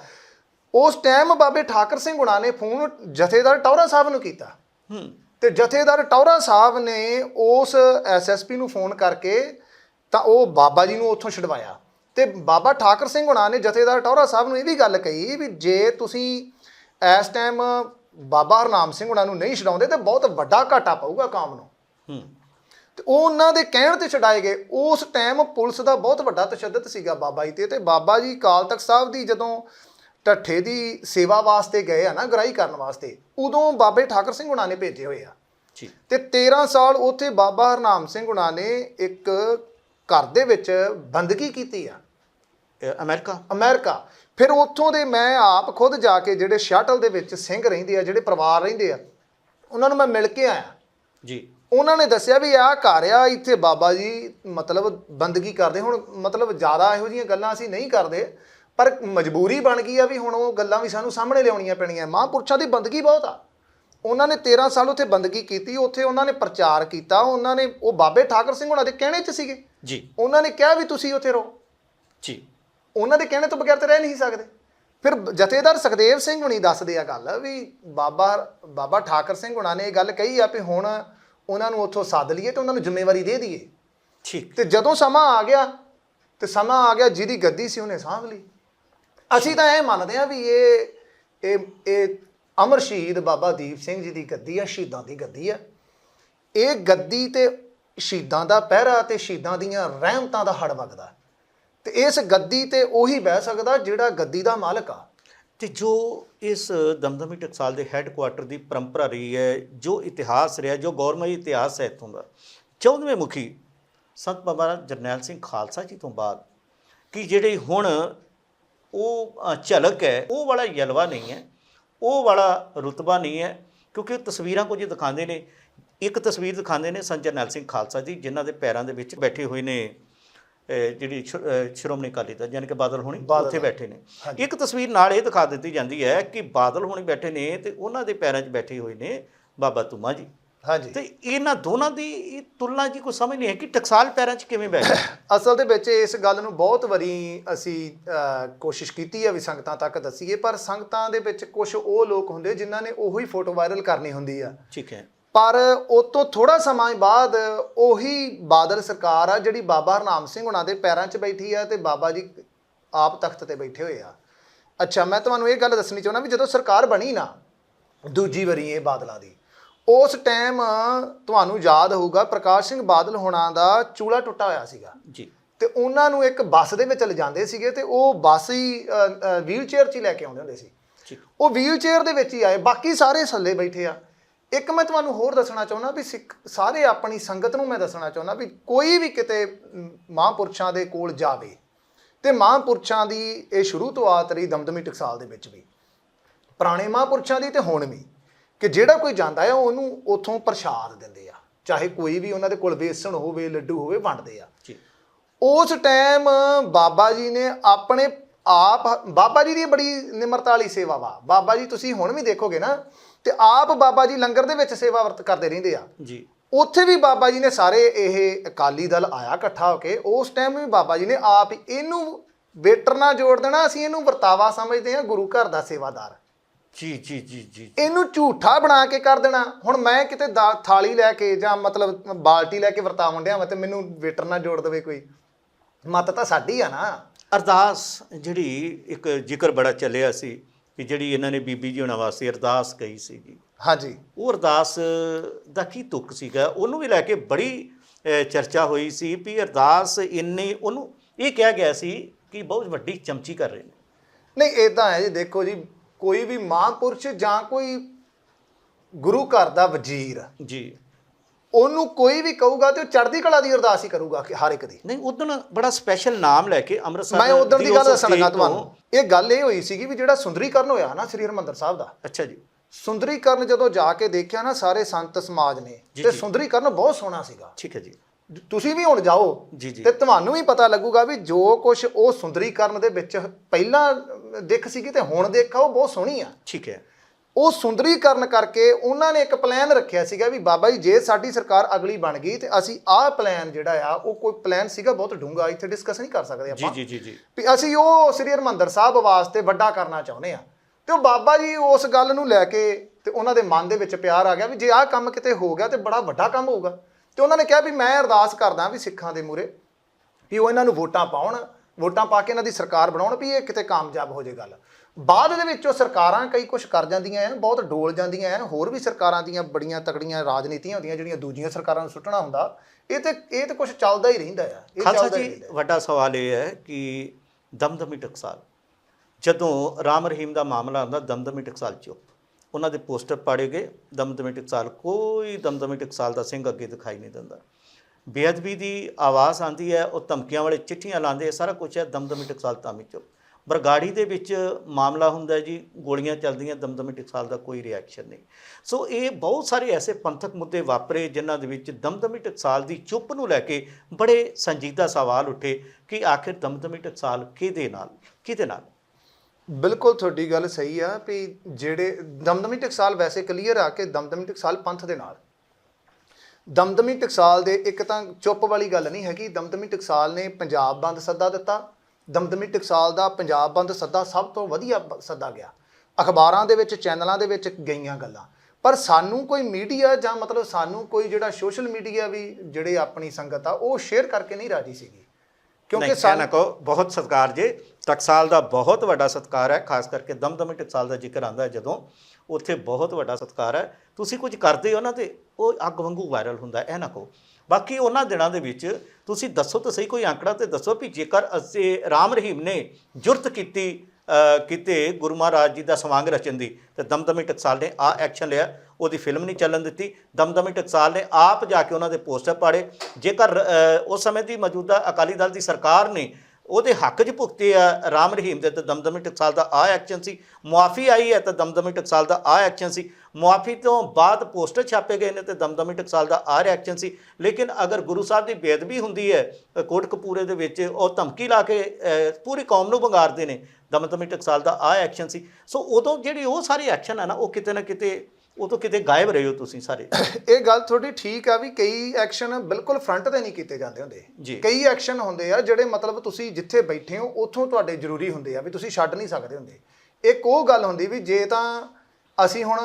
ਉਸ ਟਾਈਮ ਬਾਬੇ ਠਾਕਰ ਸਿੰਘ ਹੁਣਾਂ ਨੇ ਫੋਨ ਜਥੇਦਾਰ ਟੌਰਾ ਸਾਹਿਬ ਨੂੰ ਕੀਤਾ। ਹੂੰ। ਤੇ ਜਥੇਦਾਰ ਟੌਰਾ ਸਾਹਿਬ ਨੇ ਉਸ ਐਸਐਸਪੀ ਨੂੰ ਫੋਨ ਕਰਕੇ ਤਾਂ ਉਹ ਬਾਬਾ ਜੀ ਨੂੰ ਉੱਥੋਂ ਛਡਵਾਇਆ। ਤੇ ਬਾਬਾ ਠਾਕਰ ਸਿੰਘ ਹੁਣਾਂ ਨੇ ਜਥੇਦਾਰ ਟੌਰਾ ਸਾਹਿਬ ਨੂੰ ਇਹ ਵੀ ਗੱਲ ਕਹੀ ਵੀ ਜੇ ਤੁਸੀਂ ਇਸ ਟਾਈਮ ਬਾਬਾ ਹਰਨਾਮ ਸਿੰਘ ਹੁਣਾਂ ਨੂੰ ਨਹੀਂ ਛਡਾਉਂਦੇ ਤੇ ਬਹੁਤ ਵੱਡਾ ਘਾਟਾ ਪਊਗਾ ਕਾਮ ਨੂੰ। ਹੂੰ। ਤੇ ਉਹ ਉਹਨਾਂ ਦੇ ਕਹਿਣ ਤੇ ਛਡਾਏ ਗਏ। ਉਸ ਟਾਈਮ ਪੁਲਿਸ ਦਾ ਬਹੁਤ ਵੱਡਾ ਤਸ਼ੱਦਦ ਸੀਗਾ ਬਾਬਾ ਜੀ ਤੇ। ਤੇ ਬਾਬਾ ਜੀ ਕਾਲ ਤਖਤ ਸਾਹਿਬ ਦੀ ਜਦੋਂ ਢੱਠੇ ਦੀ ਸੇਵਾ ਵਾਸਤੇ ਗਏ ਆ ਨਾ ਗ੍ਰਾਈ ਕਰਨ ਵਾਸਤੇ ਉਦੋਂ ਬਾਬੇ ਠਾਕਰ ਸਿੰਘ ਹੁਣਾਂ ਨੇ ਭੇਜੇ ਹੋਏ ਆ। ਜੀ। ਤੇ 13 ਸਾਲ ਉੱਥੇ ਬਾਬਾ ਹਰਨਾਮ ਸਿੰਘ ਹੁਣਾਂ ਨੇ ਇੱਕ ਘਰ ਦੇ ਵਿੱਚ ਬੰਦਗੀ ਕੀਤੀ ਆ। ਅਮਰੀਕਾ? ਅਮਰੀਕਾ। ਫਿਰ ਉੱਥੋਂ ਦੇ ਮੈਂ ਆਪ ਖੁਦ ਜਾ ਕੇ ਜਿਹੜੇ ਸ਼ਟਲ ਦੇ ਵਿੱਚ ਸਿੰਘ ਰਹਿੰਦੇ ਆ ਜਿਹੜੇ ਪਰਿਵਾਰ ਰਹਿੰਦੇ ਆ ਉਹਨਾਂ ਨੂੰ ਮੈਂ ਮਿਲ ਕੇ ਆਇਆ। ਜੀ। ਉਹਨਾਂ ਨੇ ਦੱਸਿਆ ਵੀ ਆਹ ਘਰ ਆ ਇੱਥੇ ਬਾਬਾ ਜੀ ਮਤਲਬ ਬੰਦਗੀ ਕਰਦੇ। ਹੁਣ ਮਤਲਬ ਜ਼ਿਆਦਾ ਇਹੋ ਜਿਹੀਆਂ ਗੱਲਾਂ ਅਸੀਂ ਨਹੀਂ ਕਰਦੇ। ਪਰ ਮਜਬੂਰੀ ਬਣ ਗਈ ਆ ਵੀ ਹੁਣ ਉਹ ਗੱਲਾਂ ਵੀ ਸਾਨੂੰ ਸਾਹਮਣੇ ਲਿਆਉਣੀਆਂ ਪੈਣੀਆਂ। ਮਹਾਂਪੁਰਸ਼ਾਂ ਦੀ ਬੰਦਗੀ ਬਹੁਤ ਆ। ਉਹਨਾਂ ਨੇ 13 ਸਾਲ ਉੱਥੇ ਬੰਦਗੀ ਕੀਤੀ ਉੱਥੇ ਉਹਨਾਂ ਨੇ ਪ੍ਰਚਾਰ ਕੀਤਾ ਉਹਨਾਂ ਨੇ ਉਹ ਬਾਬੇ ਠਾਕਰ ਸਿੰਘ ਉਹਨਾਂ ਦੇ ਕਹਿਣੇ 'ਚ ਸੀਗੇ। ਜੀ। ਉਹਨਾਂ ਨੇ ਕਿਹਾ ਵੀ ਤੁਸੀਂ ਉੱਥੇ ਰਹੋ। ਜੀ। ਉਹਨਾਂ ਦੇ ਕਹਿਣੇ ਤੋਂ ਬਗੈਰ ਤਾਂ ਰਹਿ ਨਹੀਂ ਸਕਦੇ। ਫਿਰ ਜਥੇਦਾਰ ਸੁਖਦੇਵ ਸਿੰਘ ਹੁਣੀ ਦੱਸਦੇ ਆ ਗੱਲ ਵੀ ਬਾਬਾ ਬਾਬਾ ਠਾਕਰ ਸਿੰਘ ਹੁਣਾਂ ਨੇ ਇਹ ਗੱਲ ਕਹੀ ਆ ਵੀ ਹੁਣ ਉਹਨਾਂ ਨੂੰ ਉੱਥੋਂ ਸੱਦ ਲਈਏ ਤੇ ਉਹਨਾਂ ਨੂੰ ਜ਼ਿੰਮੇਵਾਰੀ ਦੇ ਦਈਏ। ਠੀਕ। ਤੇ ਜਦੋਂ ਸਮਾਂ ਆ ਗਿਆ ਤੇ ਸਮਾਂ ਆ ਗਿਆ ਜਿਹਦੀ ਗੱਦੀ ਸੀ ਉਹਨੇ ਸਾਂਭ ਲਈ। ਅਸੀਂ ਤਾਂ ਇਹ ਮੰਨਦੇ ਆ ਵੀ ਇਹ ਇਹ ਇਹ ਅਮਰ ਸ਼ਹੀਦ ਬਾਬਾ ਦੀਪ ਸਿੰਘ ਜੀ ਦੀ ਗੱਦੀ ਆ, ਸ਼ਹੀਦਾਂ ਦੀ ਗੱਦੀ ਆ। ਇਹ ਗੱਦੀ ਤੇ ਸ਼ਹੀਦਾਂ ਦਾ ਪਹਿਰਾ ਤੇ ਸ਼ਹੀਦਾਂ ਦੀਆਂ ਰਹਿਮਤਾਂ ਦਾ ਹੜ ਵਗਦਾ। ਤੇ ਇਸ ਗੱਦੀ ਤੇ ਉਹੀ ਬਹਿ ਸਕਦਾ ਜਿਹੜਾ ਗੱਦੀ ਦਾ ਮਾਲਕ ਆ। ਤੇ ਜੋ ਇਸ ਦਮਦਮੀ ਟਕਸਾਲ ਦੇ ਹੈੱਡਕੁਆਟਰ ਦੀ ਪਰੰਪਰਾ ਰਹੀ ਹੈ, ਜੋ ਇਤਿਹਾਸ ਰਿਹਾ, ਜੋ ਗੌਰਮਈ ਇਤਿਹਾਸ ਹੈ ਇੱਥੋਂ ਦਾ। 14ਵੇਂ ਮੁਖੀ ਸੰਤ ਬਾਬਾ ਜਰਨੈਲ ਸਿੰਘ ਖਾਲਸਾ ਜੀ ਤੋਂ ਬਾਅਦ, ਕਿ ਜਿਹੜੇ ਹੁਣ ਉਹ ਝਲਕ ਹੈ ਉਹ ਵਾਲਾ ਜਲਵਾ ਨਹੀਂ ਹੈ ਉਹ ਵਾਲਾ ਰੁਤਬਾ ਨਹੀਂ ਹੈ ਕਿਉਂਕਿ ਤਸਵੀਰਾਂ ਕੁਝ ਦਿਖਾਉਂਦੇ ਨੇ। ਇੱਕ ਤਸਵੀਰ ਦਿਖਾਉਂਦੇ ਨੇ ਸੰਤ ਜਰਨੈਲ ਸਿੰਘ ਖਾਲਸਾ ਜੀ ਜਿਨ੍ਹਾਂ ਦੇ ਪੈਰਾਂ ਦੇ ਵਿੱਚ ਬੈਠੇ ਹੋਏ ਨੇ ਜਿਹੜੀ ਸ਼੍ਰੋਮਣੀ ਅਕਾਲੀ ਦਲ ਯਾਨੀ ਕਿ ਬਾਦਲ ਹੋਣੀ ਉੱਥੇ ਬੈਠੇ ਨੇ। ਇੱਕ ਤਸਵੀਰ ਨਾਲ ਇਹ ਦਿਖਾ ਦਿੱਤੀ ਜਾਂਦੀ ਹੈ ਕਿ ਬਾਦਲ ਹੋਣੀ ਬੈਠੇ ਨੇ ਤੇ ਉਹਨਾਂ ਦੇ ਪੈਰਾਂ 'ਚ ਬੈਠੇ ਹੋਏ ਨੇ ਬਾਬਾ ਤੁਮਾ ਜੀ। ਹਾਂਜੀ। ਤੇ ਇਹਨਾਂ ਦੋਨਾਂ ਦੀ ਇਹ ਤੁਲਨਾ ਜੀ ਕੋਈ ਸਮਝ ਨਹੀਂ ਹੈ ਕਿ ਟਕਸਾਲ ਪੈਰਾਂ 'ਚ ਕਿਵੇਂ ਬੈਠ ਗਿਆ ਅਸਲ ਦੇ ਵਿੱਚ ਇਸ ਗੱਲ ਨੂੰ ਬਹੁਤ ਵਾਰੀ ਅਸੀਂ ਕੋਸ਼ਿਸ਼ ਕੀਤੀ ਹੈ ਵੀ ਸੰਗਤਾਂ ਤੱਕ ਦੱਸੀਏ ਪਰ ਸੰਗਤਾਂ ਦੇ ਵਿੱਚ ਕੁਝ ਉਹ ਲੋਕ ਹੁੰਦੇ ਜਿਨ੍ਹਾਂ ਨੇ ਉਹੀ ਫੋਟੋ ਵਾਇਰਲ ਕਰਨੀ ਹੁੰਦੀ ਆ। ਠੀਕ ਹੈ। ਪਰ ਉਸ ਤੋਂ ਥੋੜਾ ਸਮਾਂ ਬਾਅਦ ਉਹੀ ਬਾਦਲ ਸਰਕਾਰ ਆ ਜਿਹੜੀ ਬਾਬਾ ਹਰਨਾਮ ਸਿੰਘ ਹੁਣਾਂ ਦੇ ਪੈਰਾਂ 'ਚ ਬੈਠੀ ਆ ਤੇ ਬਾਬਾ ਜੀ ਆਪ ਤਖਤ ਤੇ ਬੈਠੇ ਹੋਏ ਆ। ਅੱਛਾ ਮੈਂ ਤੁਹਾਨੂੰ ਇਹ ਗੱਲ ਦੱਸਣੀ ਚਾਹੁੰਦਾ ਵੀ ਜਦੋਂ ਸਰਕਾਰ ਬਣੀ ਨਾ ਦੂਜੀ ਵਾਰੀ ਇਹ ਬਾਦਲਾਂ ਦੀ ਉਸ ਟਾਈਮ ਤੁਹਾਨੂੰ ਯਾਦ ਹੋਊਗਾ ਪ੍ਰਕਾਸ਼ ਸਿੰਘ ਬਾਦਲ ਹੁਣਾਂ ਦਾ ਚੂਲਾ ਟੁੱਟਾ ਹੋਇਆ ਸੀਗਾ। ਜੀ। ਤੇ ਉਹਨਾਂ ਨੂੰ ਇੱਕ ਬੱਸ ਦੇ ਵਿੱਚ ਲਿਜਾਂਦੇ ਸੀਗੇ ਤੇ ਉਹ ਬੱਸ ਹੀ ਵੀਲ ਚੇਅਰ 'ਚ ਹੀ ਲੈ ਕੇ ਆਉਂਦੇ ਹੁੰਦੇ ਸੀ। ਉਹ ਵੀਲ ਚੇਅਰ ਦੇ ਵਿੱਚ ਹੀ ਆਏ। ਬਾਕੀ ਸਾਰੇ ਥੱਲੇ ਬੈਠੇ ਆ। ਇੱਕ ਮੈਂ ਤੁਹਾਨੂੰ ਹੋਰ ਦੱਸਣਾ ਚਾਹੁੰਦਾ ਵੀ ਸਿੱਖ ਸਾਰੇ ਆਪਣੀ ਸੰਗਤ ਨੂੰ ਮੈਂ ਦੱਸਣਾ ਚਾਹੁੰਦਾ ਵੀ ਕੋਈ ਵੀ ਕਿਤੇ ਮਹਾਂਪੁਰਸ਼ਾਂ ਦੇ ਕੋਲ ਜਾਵੇ ਤੇ ਮਹਾਂਪੁਰਸ਼ਾਂ ਦੀ ਇਹ ਸ਼ੁਰੂ ਤੋਂ ਆਤ ਰਹੀ ਦਮਦਮੀ ਟਕਸਾਲ ਦੇ ਵਿੱਚ ਵੀ। ਪੁਰਾਣੇ ਮਹਾਂਪੁਰਸ਼ਾਂ ਦੀ ਤੇ ਹੁਣ ਵੀ। ਕਿ ਜਿਹੜਾ ਕੋਈ ਜਾਂਦਾ ਹੈ ਉਹਨੂੰ ਉਥੋਂ ਪ੍ਰਸ਼ਾਦ ਦਿੰਦੇ ਆ। ਚਾਹੇ ਕੋਈ ਵੀ ਉਹਨਾਂ ਦੇ ਕੋਲ ਵੇਸਣ ਹੋਵੇ ਲੱਡੂ ਹੋਵੇ ਵੰਡਦੇ ਆ। ਜੀ। ਉਸ ਟਾਈਮ ਬਾਬਾ ਜੀ ਨੇ ਆਪਣੇ ਆਪ ਬਾਬਾ ਜੀ ਦੀ ਬੜੀ ਨਿਮਰਤਾ ਵਾਲੀ ਸੇਵਾ ਵਾ। ਬਾਬਾ ਜੀ ਤੁਸੀਂ ਹੁਣ ਵੀ ਦੇਖੋਗੇ ਨਾ ਤੇ ਆਪ ਬਾਬਾ ਜੀ ਲੰਗਰ ਦੇ ਵਿੱਚ ਸੇਵਾ ਵਰਤ ਕਰਦੇ ਰਹਿੰਦੇ ਆ। ਜੀ। ਉੱਥੇ ਵੀ ਬਾਬਾ ਜੀ ਨੇ ਸਾਰੇ ਇਹ ਅਕਾਲੀ ਦਲ ਆਇਆ ਇਕੱਠਾ ਹੋ ਕੇ ਉਸ ਟਾਈਮ ਵੀ ਬਾਬਾ ਜੀ ਨੇ ਆਪ ਇਹਨੂੰ ਵੇਟਰ ਨਾਲ ਜੋੜ ਦੇਣਾ ਅਸੀਂ ਇਹਨੂੰ ਵਰਤਾਵਾ ਸਮਝਦੇ ਹਾਂ ਗੁਰੂ ਘਰ ਦਾ ਸੇਵਾਦਾਰ। ਜੀ ਜੀ ਜੀ ਜੀ ਇਹਨੂੰ ਝੂਠਾ ਬਣਾ ਕੇ ਕਰ ਦੇਣਾ। ਹੁਣ ਮੈਂ ਕਿਤੇ ਥਾਲੀ ਲੈ ਕੇ ਜਾਂ ਮਤਲਬ ਬਾਲਟੀ ਲੈ ਕੇ ਵਰਤਾਵਣ ਡਿਆ ਵਾ ਤੇ ਮੈਨੂੰ ਵੇਟਰ ਨਾਲ ਜੋੜ ਦੇਵੇ ਕੋਈ। ਮਤ ਤਾਂ ਸਾਡੀ ਆ ਨਾ। ਅਰਦਾਸ ਜਿਹੜੀ ਇੱਕ ਜ਼ਿਕਰ ਬੜਾ ਚੱਲਿਆ ਸੀ ਕਿ ਜਿਹੜੀ ਇਹਨਾਂ ਨੇ ਬੀਬੀ ਜੀ ਉਹਨਾਂ ਵਾਸਤੇ ਅਰਦਾਸ ਕਹੀ ਸੀਗੀ। ਹਾਂਜੀ। ਉਹ ਅਰਦਾਸ ਦਾ ਕੀ ਤੁਕ ਸੀਗਾ? ਉਹਨੂੰ ਵੀ ਲੈ ਕੇ ਬੜੀ ਚਰਚਾ ਹੋਈ ਸੀ ਵੀ ਅਰਦਾਸ ਇੰਨੀ ਉਹਨੂੰ ਇਹ ਕਿਹਾ ਗਿਆ ਸੀ ਕਿ ਬਹੁਤ ਵੱਡੀ ਚਮਚੀ ਕਰ ਰਹੇ ਨੇ। ਨਹੀਂ ਇਦਾਂ ਹੈ ਜੀ ਦੇਖੋ ਜੀ ਕੋਈ ਵੀ ਮਹਾਂਪੁਰਸ਼ ਜਾਂ ਕੋਈ ਗੁਰੂ ਘਰ ਦਾ ਵਜ਼ੀਰ ਜੀ। ਉਹਨੂੰ ਕੋਈ ਵੀ ਕਹੂਗਾ ਤੇ ਉਹ ਚੜ੍ਹਦੀ ਕਲਾ ਦੀ ਅਰਦਾਸ ਹੀ ਕਰੂਗਾ ਕਿ ਹਰ ਇੱਕ ਦੀ। ਨਹੀਂ ਉਦੋਂ ਬੜਾ ਸਪੈਸ਼ਲ ਨਾਮ ਲੈ ਕੇ ਅੰਮ੍ਰਿਤਸਰ ਮੈਂ ਉਦੋਂ ਦੀ ਗੱਲ ਦੱਸਣ ਲੱਗਾ ਤੁਹਾਨੂੰ। ਇਹ ਗੱਲ ਇਹ ਹੋਈ ਸੀਗੀ ਵੀ ਜਿਹੜਾ ਸੁੰਦਰੀਕਰਨ ਹੋਇਆ ਨਾ ਸ੍ਰੀ ਹਰਿਮੰਦਰ ਸਾਹਿਬ ਦਾ। ਅੱਛਾ ਜੀ। ਸੁੰਦਰੀਕਰਨ ਜਦੋਂ ਜਾ ਕੇ ਦੇਖਿਆ ਨਾ ਸਾਰੇ ਸੰਤ ਸਮਾਜ ਨੇ ਤੇ। ਸੁੰਦਰੀਕਰਨ ਬਹੁਤ ਸੋਹਣਾ ਸੀਗਾ। ਠੀਕ ਹੈ ਜੀ। ਤੁਸੀਂ ਵੀ ਹੁਣ ਜਾਓ ਜੀ, ਜੀ। ਤੇ ਤੁਹਾਨੂੰ ਵੀ ਪਤਾ ਲੱਗੂਗਾ ਵੀ ਜੋ ਕੁਝ ਉਹ ਸੁੰਦਰੀਕਰਨ ਦੇ ਵਿੱਚ ਪਹਿਲਾਂ ਦਿੱਖ ਸੀਗੀ ਤੇ ਹੁਣ ਦੇਖਾ ਉਹ ਬਹੁਤ ਸੋਹਣੀ ਆ। ਠੀਕ ਹੈ। ਉਹ ਸੁੰਦਰੀਕਰਨ ਕਰਕੇ ਉਹਨਾਂ ਨੇ ਇੱਕ ਪਲਾਨ ਰੱਖਿਆ ਸੀਗਾ ਵੀ ਬਾਬਾ ਜੀ ਜੇ ਸਾਡੀ ਸਰਕਾਰ ਅਗਲੀ ਬਣ ਗਈ ਤੇ ਅਸੀਂ ਆਹ ਪਲਾਨ ਜਿਹੜਾ ਆ ਉਹ ਕੋਈ ਪਲਾਨ ਸੀਗਾ ਬਹੁਤ ਡੂੰਘਾ ਇੱਥੇ ਡਿਸਕਸ ਨਹੀਂ ਕਰ ਸਕਦੇ ਜੀ ਆਪਾਂ ਜੀ ਜੀ ਜੀ। ਵੀ ਅਸੀਂ ਉਹ ਸ੍ਰੀ ਹਰਿਮੰਦਰ ਸਾਹਿਬ ਵਾਸਤੇ ਵੱਡਾ ਕਰਨਾ ਚਾਹੁੰਦੇ ਆ। ਤੇ ਉਹ ਬਾਬਾ ਜੀ ਉਸ ਗੱਲ ਨੂੰ ਲੈ ਕੇ ਤੇ ਉਹਨਾਂ ਦੇ ਮਨ ਦੇ ਵਿੱਚ ਪਿਆਰ ਆ ਗਿਆ ਵੀ ਜੇ ਆਹ ਕੰਮ ਕਿਤੇ ਹੋ ਗਿਆ ਤੇ ਬੜਾ ਵੱਡਾ ਕੰਮ ਹੋਊਗਾ। ਤੇ ਉਹਨਾਂ ਨੇ ਕਿਹਾ ਵੀ ਮੈਂ ਅਰਦਾਸ ਕਰਦਾ ਵੀ ਸਿੱਖਾਂ ਦੇ ਮੂਰੇ ਵੀ ਉਹ ਇਹਨਾਂ ਨੂੰ ਵੋਟਾਂ ਪਾਉਣ ਵੋਟਾਂ ਪਾ ਕੇ ਇਹਨਾਂ ਦੀ ਸਰਕਾਰ ਬਣਾਉਣ ਵੀ ਇਹ ਕਿਤੇ ਕਾਮਯਾਬ ਹੋ ਜੇ ਗੱਲ ਬਾਅਦ ਦੇ ਵਿੱਚ ਉਹ ਸਰਕਾਰਾਂ ਕਈ ਕੁਝ ਕਰ ਜਾਂਦੀਆਂ ਐ ਬਹੁਤ ਡੋਲ ਜਾਂਦੀਆਂ ਐ ਹੋਰ ਵੀ ਸਰਕਾਰਾਂ ਦੀਆਂ ਬੜੀਆਂ ਤਕੜੀਆਂ ਰਾਜਨੀਤੀਆਂ ਹੁੰਦੀਆਂ ਜਿਹੜੀਆਂ ਦੂਜੀਆਂ ਸਰਕਾਰਾਂ ਨੂੰ ਸੁੱਟਣਾ ਹੁੰਦਾ ਇਹ ਤੇ ਇਹ ਤੇ ਕੁਝ ਚੱਲਦਾ ਹੀ ਰਹਿੰਦਾ ਆ ਇਹ ਖਾਲਸਾ ਜੀ। ਵੱਡਾ ਸਵਾਲ ਇਹ ਹੈ ਕਿ ਦਮਦਮੀ ਟਕਸਾਲ ਜਦੋਂ ਰਾਮ ਰਹੀਮ ਦਾ ਮਾਮਲਾ ਆਉਂਦਾ ਦਮਦਮੀ ਟਕਸਾਲ ਚੁੱਪ ਉਹਨਾਂ ਦੇ ਪੋਸਟਰ ਪਾੜੇ ਗਏ। ਦਮਦਮੀ ਟਕਸਾਲ ਕੋਈ ਦਮਦਮੀ ਟਕਸਾਲ ਦਾ ਸਿੰਘ ਅੱਗੇ ਦਿਖਾਈ ਨਹੀਂ ਦਿੰਦਾ। ਬੇਅਦਬੀ ਦੀ ਆਵਾਜ਼ ਆਂਦੀ ਹੈ, ਉਹ ਧਮਕੀਆਂ ਵਾਲੇ ਚਿੱਠੀਆਂ ਲਾਉਂਦੇ ਸਾਰਾ ਕੁਝ ਹੈ ਦਮਦਮੀ ਟਕਸਾਲ ਤਾਮੀ ਚੁੱਪ ਬਰਗਾੜੀ ਦੇ ਵਿੱਚ ਮਾਮਲਾ ਹੁੰਦਾ ਜੀ, ਗੋਲੀਆਂ ਚੱਲਦੀਆਂ ਦਮਦਮੀ ਟਕਸਾਲ ਦਾ ਕੋਈ ਰਿਐਕਸ਼ਨ ਨਹੀਂ। ਸੋ ਇਹ ਬਹੁਤ ਸਾਰੇ ਐਸੇ ਪੰਥਕ ਮੁੱਦੇ ਵਾਪਰੇ ਜਿਨ੍ਹਾਂ ਦੇ ਵਿੱਚ ਦਮਦਮੀ ਟਕਸਾਲ ਦੀ ਚੁੱਪ ਨੂੰ ਲੈ ਕੇ ਬੜੇ ਸੰਜੀਦਾ ਸਵਾਲ ਉੱਠੇ ਕਿ ਆਖਿਰ ਦਮਦਮੀ ਟਕਸਾਲ ਕਿਹਦੇ ਨਾਲ ਕਿਹਦੇ ਨਾਲ? ਬਿਲਕੁਲ ਤੁਹਾਡੀ ਗੱਲ ਸਹੀ ਆ ਵੀ ਜਿਹੜੇ ਦਮਦਮੀ ਟਕਸਾਲ ਵੈਸੇ ਕਲੀਅਰ ਆ ਕਿ ਦਮਦਮੀ ਟਕਸਾਲ ਪੰਥ ਦੇ ਨਾਲ। ਦਮਦਮੀ ਟਕਸਾਲ ਦੇ ਇੱਕ ਤਾਂ ਚੁੱਪ ਵਾਲੀ ਗੱਲ ਨਹੀਂ ਹੈਗੀ। ਦਮਦਮੀ ਟਕਸਾਲ ਨੇ ਪੰਜਾਬ ਬੰਦ ਸੱਦਾ ਦਿੱਤਾ। ਦਮਦਮੀ ਟਕਸਾਲ ਦਾ ਪੰਜਾਬ ਬੰਦ ਸੱਦਾ ਸਭ ਤੋਂ ਵਧੀਆ ਬ- ਸੱਦਾ ਗਿਆ। ਅਖਬਾਰਾਂ ਦੇ ਵਿੱਚ, ਚੈਨਲਾਂ ਦੇ ਵਿੱਚ ਗਈਆਂ ਗੱਲਾਂ। ਪਰ ਸਾਨੂੰ ਕੋਈ ਮੀਡੀਆ ਜਾਂ ਮਤਲਬ ਸਾਨੂੰ ਕੋਈ ਜਿਹੜਾ ਸੋਸ਼ਲ ਮੀਡੀਆ ਵੀ ਜਿਹੜੇ ਆਪਣੀ ਸੰਗਤ ਆ, ਉਹ ਸ਼ੇਅਰ ਕਰਕੇ ਨਹੀਂ ਰਾਜੀ ਸੀਗੀ। ਕਿਉਂਕਿ ਸਾਨਾ ਕੋ ਬਹੁਤ ਸਤਿਕਾਰ ਜੇ ਟਕਸਾਲ ਦਾ ਬਹੁਤ ਵੱਡਾ ਸਤਿਕਾਰ ਹੈ ਖਾਸ ਕਰਕੇ ਦਮਦਮੀ ਟਕਸਾਲ ਦਾ ਜ਼ਿਕਰ ਆਂਦਾ ਹੈ ਜਦੋਂ ਉੱਥੇ ਬਹੁਤ ਵੱਡਾ ਸਤਿਕਾਰ ਹੈ। ਤੁਸੀਂ ਕੁਝ ਕਰਦੇ ਹੋ ਨਾ ਤੇ ਉਹ ਅੱਗ ਵਾਂਗੂ ਵਾਇਰਲ ਹੁੰਦਾ ਇਹ ਨਾ ਕਹੋ। ਬਾਕੀ ਉਹਨਾਂ ਦਿਨਾਂ ਦੇ ਵਿੱਚ ਤੁਸੀਂ ਦੱਸੋ ਤਾਂ ਸਹੀ ਕੋਈ ਆંકੜਾ ਤੇ ਦੱਸੋ ਵੀ ਜੇਕਰ ਅਸੀਂ ਰਾਮ ਰਹੀਮ ਨੇ ਜੁਰਤ ਕੀਤੀ ਕਿਤੇ ਗੁਰੂ ਮਹਾਰਾਜ ਜੀ ਦਾ ਸਵਾਂਗ ਰਚਨ ਦੀ। ਤੇ ਦਮਦਮੀ ਟਕਸਾਲ ਨੇ ਆ ਐਕਸ਼ਨ ਲਿਆ। ਉਹਦੀ ਫਿਲਮ ਨਹੀਂ ਚੱਲਣ ਦਿੱਤੀ। ਦਮਦਮੀ ਟਕਸਾਲ ਨੇ ਆਪ ਜਾ ਕੇ ਉਹਨਾਂ ਦੇ ਪੋਸਟਰ ਪਾੜੇ। ਜੇਕਰ ਉਸ ਸਮੇਂ ਦੀ ਮੌਜੂਦਾ ਅਕਾਲੀ ਦਲ ਦੀ ਸਰਕਾਰ ਨੇ ਉਹਦੇ ਹੱਕ 'ਚ ਭੁਗਤੇ ਆ ਰਾਮ ਰਹੀਮ ਦੇ ਤਾਂ ਦਮਦਮੀ ਟਕਸਾਲ ਦਾ ਆ ਐਕਸ਼ਨ ਸੀ। ਮੁਆਫੀ ਆਈ ਹੈ ਤਾਂ ਦਮਦਮੀ ਟਕਸਾਲ ਦਾ ਆ ਐਕਸ਼ਨ ਸੀ। ਮੁਆਫੀ ਤੋਂ ਬਾਅਦ ਪੋਸਟਰ ਛਾਪੇ ਗਏ ਨੇ ਤੇ ਦਮਦਮੀ ਟਕਸਾਲ ਦਾ ਆ ਰਿਐਕਸ਼ਨ ਸੀ। ਲੇਕਿਨ ਅਗਰ ਗੁਰੂ ਸਾਹਿਬ ਦੀ ਬੇਅਦਬੀ ਹੁੰਦੀ ਹੈ ਅ, ਕੋਟਕਪੂਰੇ ਦੇ ਵਿੱਚ ਉਹ ਧਮਕੀ ਲਾ ਕੇ ਪੂਰੀ ਕੌਮ ਨੂੰ ਵੰਗਾਰਦੇ ਨੇ ਦਮਦਮੀ ਟਕਸਾਲ ਦਾ ਆ ਐਕਸ਼ਨ ਸੀ। ਸੋ ਉਦੋਂ ਜਿਹੜੀ ਉਹ ਸਾਰੇ ਐਕਸ਼ਨ ਆ ਨਾ ਉਹ ਕਿਤੇ ਨਾ ਕਿਤੇ ਉਹ ਤੋਂ ਕਿਤੇ ਗਾਇਬ ਰਹੇ ਹੋ ਤੁਸੀਂ ਸਾਰੇ? ਇਹ ਗੱਲ ਤੁਹਾਡੀ ਠੀਕ ਆ ਵੀ ਕਈ ਐਕਸ਼ਨ ਬਿਲਕੁਲ ਫਰੰਟ ਤੇ ਨਹੀਂ ਕੀਤੇ ਜਾਂਦੇ ਹੁੰਦੇ। ਕਈ ਐਕਸ਼ਨ ਹੁੰਦੇ ਆ ਜਿਹੜੇ ਮਤਲਬ ਤੁਸੀਂ ਜਿੱਥੇ ਬੈਠੇ ਹੋ ਉੱਥੋਂ ਤੁਹਾਡੇ ਜ਼ਰੂਰੀ ਹੁੰਦੇ ਆ ਵੀ ਤੁਸੀਂ ਛੱਡ ਨਹੀਂ ਸਕਦੇ ਹੁੰਦੇ। ਇੱਕ ਉਹ ਗੱਲ ਹੁੰਦੀ ਵੀ ਜੇ ਤਾਂ ਅਸੀਂ ਹੁਣ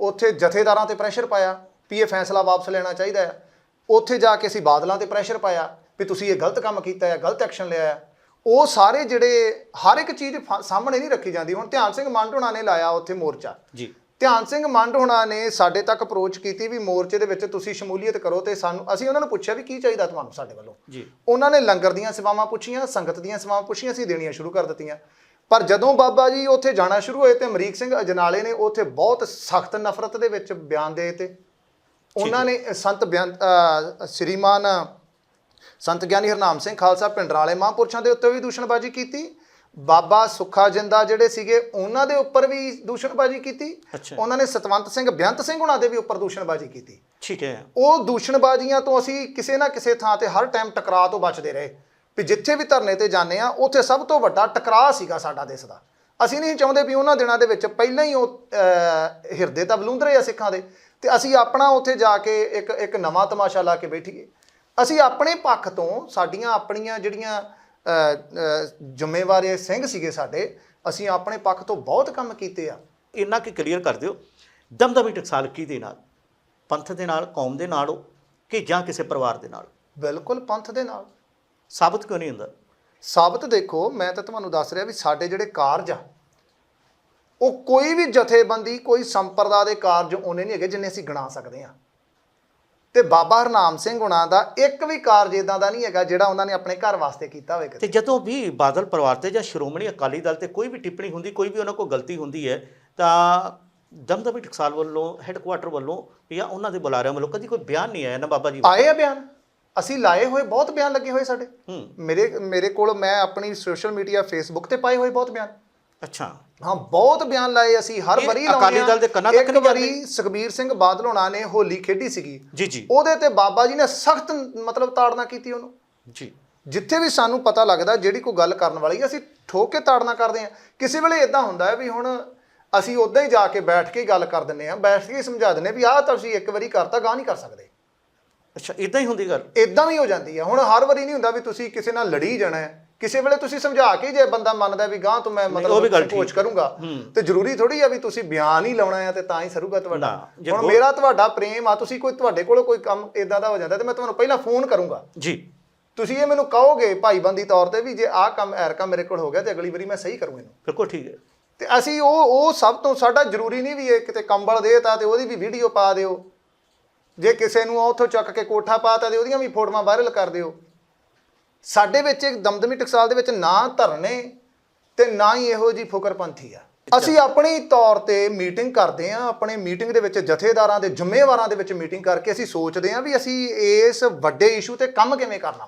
ਉੱਥੇ ਜਥੇਦਾਰਾਂ ਤੇ ਪ੍ਰੈਸ਼ਰ ਪਾਇਆ ਵੀ ਇਹ ਫੈਸਲਾ ਵਾਪਸ ਲੈਣਾ ਚਾਹੀਦਾ ਹੈ ਉੱਥੇ ਜਾ ਕੇ ਅਸੀਂ ਬਾਦਲਾਂ ਤੇ ਪ੍ਰੈਸ਼ਰ ਪਾਇਆ ਵੀ ਤੁਸੀਂ ਇਹ ਗਲਤ ਕੰਮ ਕੀਤਾ ਹੈ ਗਲਤ ਐਕਸ਼ਨ ਲਿਆ ਹੈ ਉਹ ਸਾਰੇ ਜਿਹੜੇ ਹਰ ਇੱਕ ਚੀਜ਼ ਸਾਹਮਣੇ ਨਹੀਂ ਰੱਖੀ ਜਾਂਦੀ। ਹੁਣ ਧਿਆਨ ਸਿੰਘ ਮੰਡ ਹੋਣਾ ਨੇ ਲਾਇਆ ਉੱਥੇ ਮੋਰਚਾ। ਜੀ। ਧਿਆਨ ਸਿੰਘ ਮੰਡ ਹੋਣਾ ਨੇ ਸਾਡੇ ਤੱਕ ਅਪਰੋਚ ਕੀਤੀ ਵੀ ਮੋਰਚੇ ਦੇ ਵਿੱਚ ਤੁਸੀਂ ਸ਼ਮੂਲੀਅਤ ਕਰੋ ਤੇ ਸਾਨੂੰ ਅਸੀਂ ਉਹਨਾਂ ਨੂੰ ਪੁੱਛਿਆ ਵੀ ਕੀ ਚਾਹੀਦਾ ਤੁਹਾਨੂੰ ਸਾਡੇ ਵੱਲੋਂ? ਜੀ। ਉਹਨਾਂ ਨੇ ਲੰਗਰ ਦੀਆਂ ਸੇਵਾਵਾਂ ਪੁੱਛੀਆਂ ਸੰਗਤ ਦੀਆਂ ਸੇਵਾਵਾਂ ਪੁੱਛੀਆਂ ਅਸੀਂ ਦੇਣੀਆਂ ਸ਼ੁਰੂ ਕਰ ਦਿੱਤੀਆਂ। ਪਰ ਜਦੋਂ ਬਾਬਾ ਜੀ ਉੱਥੇ ਜਾਣਾ ਸ਼ੁਰੂ ਹੋਏ ਤੇ ਅਮਰੀਕ ਸਿੰਘ ਅਜਨਾਲੇ ਨੇ ਉੱਥੇ ਬਹੁਤ ਸਖਤ ਨਫ਼ਰਤ ਦੇ ਵਿੱਚ ਬਿਆਨ ਦੇ ਤੇ ਉਹਨਾਂ ਨੇ ਸੰਤ ਬਿਆਨ ਸ਼੍ਰੀਮਾਨ ਸੰਤ ਗਿਆਨੀ ਹਰਨਾਮ ਸਿੰਘ ਖਾਲਸਾ ਪਿੰਡਰਾਲੇ ਮਹਾਂਪੁਰਸ਼ਾਂ ਦੇ ਉੱਤੇ ਵੀ ਦੂਸ਼ਣਬਾਜ਼ੀ ਕੀਤੀ। ਬਾਬਾ ਸੁੱਖਾ ਜਿੰਦਾ ਜਿਹੜੇ ਸੀਗੇ ਉਹਨਾਂ ਦੇ ਉੱਪਰ ਵੀ ਦੂਸ਼ਣਬਾਜ਼ੀ ਕੀਤੀ। ਉਹਨਾਂ ਨੇ ਸਤਵੰਤ ਸਿੰਘ ਬੇਅੰਤ ਸਿੰਘ ਉਹਨਾਂ ਦੇ ਵੀ ਉੱਪਰ ਦੂਸ਼ਣਬਾਜ਼ੀ ਕੀਤੀ। ਠੀਕ ਹੈ। ਉਹ ਦੂਸ਼ਣਬਾਜ਼ੀਆਂ ਤੋਂ ਅਸੀਂ ਕਿਸੇ ਨਾ ਕਿਸੇ ਥਾਂ ਤੇ ਹਰ ਟਾਈਮ ਟਕਰਾਅ ਤੋਂ ਬਚਦੇ ਰਹੇ। ਵੀ ਜਿੱਥੇ ਵੀ ਧਰਨੇ ਤੇ ਜਾਂਦੇ ਆ ਉੱਥੇ ਸਭ ਤੋਂ ਵੱਡਾ ਟਕਰਾਅ ਸੀਗਾ ਸਾਡਾ ਦੇਸ਼ ਦਾ। ਅਸੀਂ ਨਹੀਂ ਚਾਹੁੰਦੇ ਵੀ ਉਹਨਾਂ ਦਿਨਾਂ ਦੇ ਵਿੱਚ ਪਹਿਲਾਂ ਹੀ ਉਹ ਹਿਰਦੇ ਤਾਂ ਬਲੂੰਦਰੇ ਆ ਸਿੱਖਾਂ ਦੇ। ਤੇ ਅਸੀਂ ਆਪਣਾ ਉੱਥੇ ਜਾ ਕੇ ਇੱਕ ਇੱਕ ਨਵਾਂ ਤਮਾਸ਼ਾ ਲਾ ਕੇ ਬੈਠੀਏ। ਅਸੀਂ ਆਪਣੇ ਪੱਖ ਤੋਂ ਸਾਡੀਆਂ ਆਪਣੀਆਂ ਜਿਹੜੀਆਂ ਜ਼ਿੰਮੇਵਾਰੀ ਸਿੰਘ ਸੀਗੇ ਸਾਡੇ ਅਸੀਂ ਆਪਣੇ ਪੱਖ ਤੋਂ ਬਹੁਤ ਕੰਮ ਕੀਤੇ ਆ। ਇੰਨਾ ਕਿ ਕਲੀਅਰ ਕਰ ਦਿਓ ਦਮਦਮੀ ਟਕਸਾਲ ਕੀ ਦੇ ਨਾਲ? ਪੰਥ ਦੇ ਨਾਲ ਕੌਮ ਦੇ ਨਾਲ ਹੋ ਕਿ ਜਾਂ ਕਿਸੇ ਪਰਿਵਾਰ ਦੇ ਨਾਲ? ਬਿਲਕੁਲ ਪੰਥ ਦੇ ਨਾਲ। ਸਾਬਤ ਕਿਉਂ ਨਹੀਂ ਹੁੰਦਾ? ਸਾਬਤ ਦੇਖੋ ਮੈਂ ਤਾਂ ਤੁਹਾਨੂੰ ਦੱਸ ਰਿਹਾ ਵੀ ਸਾਡੇ ਜਿਹੜੇ ਕਾਰਜ ਆ ਉਹ ਕੋਈ ਵੀ ਜਥੇਬੰਦੀ ਕੋਈ ਸੰਪਰਦਾ ਦੇ ਕਾਰਜ ਉਹਨੇ ਨਹੀਂ ਹੈਗੇ ਜਿੰਨੇ ਅਸੀਂ ਗਿਣਾ ਸਕਦੇ ਆ। ਤੇ ਬਾਬਾ ਹਰਨਾਮ ਸਿੰਘ ਹੁਣਾਂ ਦਾ ਇੱਕ ਵੀ ਕਾਰਜ ਇਦਾਂ ਦਾ ਨਹੀਂ ਹੈਗਾ ਜਿਹੜਾ ਉਹਨਾਂ ਨੇ ਆਪਣੇ ਘਰ ਵਾਸਤੇ ਕੀਤਾ ਹੋਵੇ ਤੇ ਜਦੋਂ ਵੀ ਬਾਦਲ ਪਰਿਵਾਰ ਤੇ ਜਾਂ ਸ਼੍ਰੋਮਣੀ ਅਕਾਲੀ ਦਲ ਤੇ ਕੋਈ ਵੀ ਟਿੱਪਣੀ ਹੁੰਦੀ ਕੋਈ ਵੀ ਉਹਨਾਂ ਕੋਲ ਗਲਤੀ ਹੁੰਦੀ ਹੈ ਤਾਂ ਦਮਦਮੀ ਟਕਸਾਲ ਵੱਲੋਂ ਹੈੱਡਕੁਆਟਰ ਵੱਲੋਂ ਜਾਂ ਉਹਨਾਂ ਦੇ ਬੁਲਾਰਿਆਂ ਵੱਲੋਂ ਕਦੀ ਕੋਈ ਬਿਆਨ ਨਹੀਂ ਆਇਆ ਨਾ ਬਾਬਾ ਜੀ ਆਏ ਆ ਬਿਆਨ? ਅਸੀਂ ਲਾਏ ਹੋਏ ਬਹੁਤ ਬਿਆਨ ਲੱਗੇ ਹੋਏ ਸਾਡੇ। ਮੇਰੇ ਮੇਰੇ ਕੋਲ ਮੈਂ ਆਪਣੀ ਸੋਸ਼ਲ ਮੀਡੀਆ ਫੇਸਬੁੱਕ ਤੇ ਪਾਏ ਹੋਏ ਬਹੁਤ ਬਿਆਨ। ਅੱਛਾ। ਹਾਂ ਬਹੁਤ ਬਿਆਨ ਲਾਏ ਅਸੀਂ ਹਰ ਇਹ ਵਾਰੀ ਅਕਾਲੀ ਦਲ ਦੇ ਕੰਨਾਂ ਤੱਕ ਇੱਕ ਨਹੀਂ ਵਾਰੀ ਸੁਖਬੀਰ ਸਿੰਘ ਬਾਦਲ ਹੋਣਾ ਨੇ ਹੋਲੀ ਖੇਡੀ ਸੀਗੀ। ਜੀ ਜੀ। ਉਹਦੇ ਤੇ ਬਾਬਾ ਜੀ ਨੇ ਸਖਤ ਮਤਲਬ ਤਾੜਨਾ ਕੀਤੀ ਉਹਨੂੰ। ਜੀ। ਜਿੱਥੇ ਵੀ ਸਾਨੂੰ ਪਤਾ ਲੱਗਦਾ ਜਿਹੜੀ ਕੋਈ ਗੱਲ ਕਰਨ ਵਾਲੀ ਹੈ, ਅਸੀਂ ਠੋਕ ਕੇ ਤਾੜਨਾ ਕਰਦੇ ਹਾਂ। ਕਿਸੇ ਵੇਲੇ ਇਦਾਂ ਹੁੰਦਾ ਹੈ ਵੀ ਹੁਣ ਅਸੀਂ ਉਦਾਂ ਹੀ ਜਾ ਕੇ ਬੈਠ ਕੇ ਹੀ ਗੱਲ ਕਰ ਦਿੰਨੇ ਆ ਬੈਠ ਕੇ ਹੀ ਸਮਝਾ ਦਿੰਨੇ ਵੀ ਆਹ ਤੁਸੀਂ ਇੱਕ ਵਾਰੀ ਕਰਤਾ ਗਾਹ ਨਹੀਂ ਕਰ ਸਕਦੇ। ਅੱਛਾ ਇਦਾਂ ਹੀ ਹੁੰਦੀ ਗੱਲ? ਇਦਾਂ ਵੀ ਹੋ ਜਾਂਦੀ ਹੈ ਹੁਣ ਹਰ ਵਾਰੀ ਨਹੀਂ ਹੁੰਦਾ ਵੀ ਤੁਸੀਂ ਕਿਸੇ ਨਾਲ ਲੜੀ ਜਾਣਾ ਹੈ। ਕਿਸੇ ਵੇਲੇ ਤੁਸੀਂ ਸਮਝਾ ਕੇ ਜੇ ਬੰਦਾ ਮੰਨਦਾ ਵੀ ਗਾਹ ਤੋਂ ਮੈਂ ਮਤਲਬ ਠੀਕ ਕਰੂੰਗਾ। ਤੇ ਜ਼ਰੂਰੀ ਥੋੜੀ ਆ ਵੀ ਤੁਸੀਂ ਬਿਆਨ ਹੀ ਲਾਉਣਾ ਹੈ ਤੇ ਤਾਂ ਹੀ ਸਰੂਗਾ ਤੁਹਾਡਾ। ਹੁਣ ਗੋ- ਮੇਰਾ ਤੁਹਾਡਾ ਪ੍ਰੇਮ ਆ ਤੁਸੀਂ ਕੋਈ ਤੁਹਾਡੇ ਕੋਲੋਂ ਕੋਈ ਕੰਮ ਇਦਾਂ ਦਾ ਹੋ ਜਾਂਦਾ ਤੇ ਮੈਂ ਤੁਹਾਨੂੰ ਪਹਿਲਾਂ ਫੋਨ ਕਰੂੰਗਾ। ਜੀ। ਤੁਸੀਂ ਇਹ ਮੈਨੂੰ ਕਹੋਗੇ ਭਾਈਬੰਦੀ ਤੌਰ ਤੇ ਵੀ ਜੇ ਆਹ ਕੰਮ ਐਰਕਾ ਮੇਰੇ ਕੋਲ ਹੋ ਗਿਆ ਤੇ ਅਗਲੀ ਵਾਰੀ ਮੈਂ ਸਹੀ ਕਰੂੰ ਇਹਨੂੰ। ਬਿਲਕੁਲ ਠੀਕ ਹੈ। ਤੇ ਅਸੀਂ ਉਹ ਉਹ ਸਭ ਤੋਂ ਸਾਡਾ ਜ਼ਰੂਰੀ ਨਹੀਂ ਵੀ ਇਹ ਕਿਤੇ ਕੰਬਲ ਦੇਤਾ ਤੇ ਉਹਦੀ ਵੀ ਵੀਡੀਓ ਪਾ ਦਿਓ। ਜੇ ਕਿਸੇ ਨੂੰ ਉੱਥੋਂ ਚੱਕ ਕੇ ਕੋਠਾ ਪਾਤਾ ਤੇ ਉਹਦੀਆਂ ਵੀ ਫੋਟੋਆਂ ਵਾਇਰਲ ਕਰ ਦਿਓ। ਸਾਡੇ ਵਿੱਚ ਇੱਕ ਦਮਦਮੀ ਟਕਸਾਲ ਦੇ ਵਿੱਚ ਨਾ ਧਰਨੇ ਤੇ ਨਾ ਹੀ ਇਹੋ ਜੀ ਫੁਕਰਪੰਥੀ ਆ। ਅਸੀਂ ਆਪਣੀ ਤੌਰ ਤੇ ਮੀਟਿੰਗ ਕਰਦੇ ਆ ਆਪਣੇ ਮੀਟਿੰਗ ਦੇ ਵਿੱਚ ਜਥੇਦਾਰਾਂ ਦੇ ਜ਼ਿੰਮੇਵਾਰਾਂ ਦੇ ਵਿੱਚ ਮੀਟਿੰਗ ਕਰਕੇ ਅਸੀਂ ਸੋਚਦੇ ਆ ਵੀ ਅਸੀਂ ਇਸ ਵੱਡੇ ਇਸ਼ੂ ਤੇ ਕੰਮ ਕਿਵੇਂ ਕਰਨਾ ਵਾ।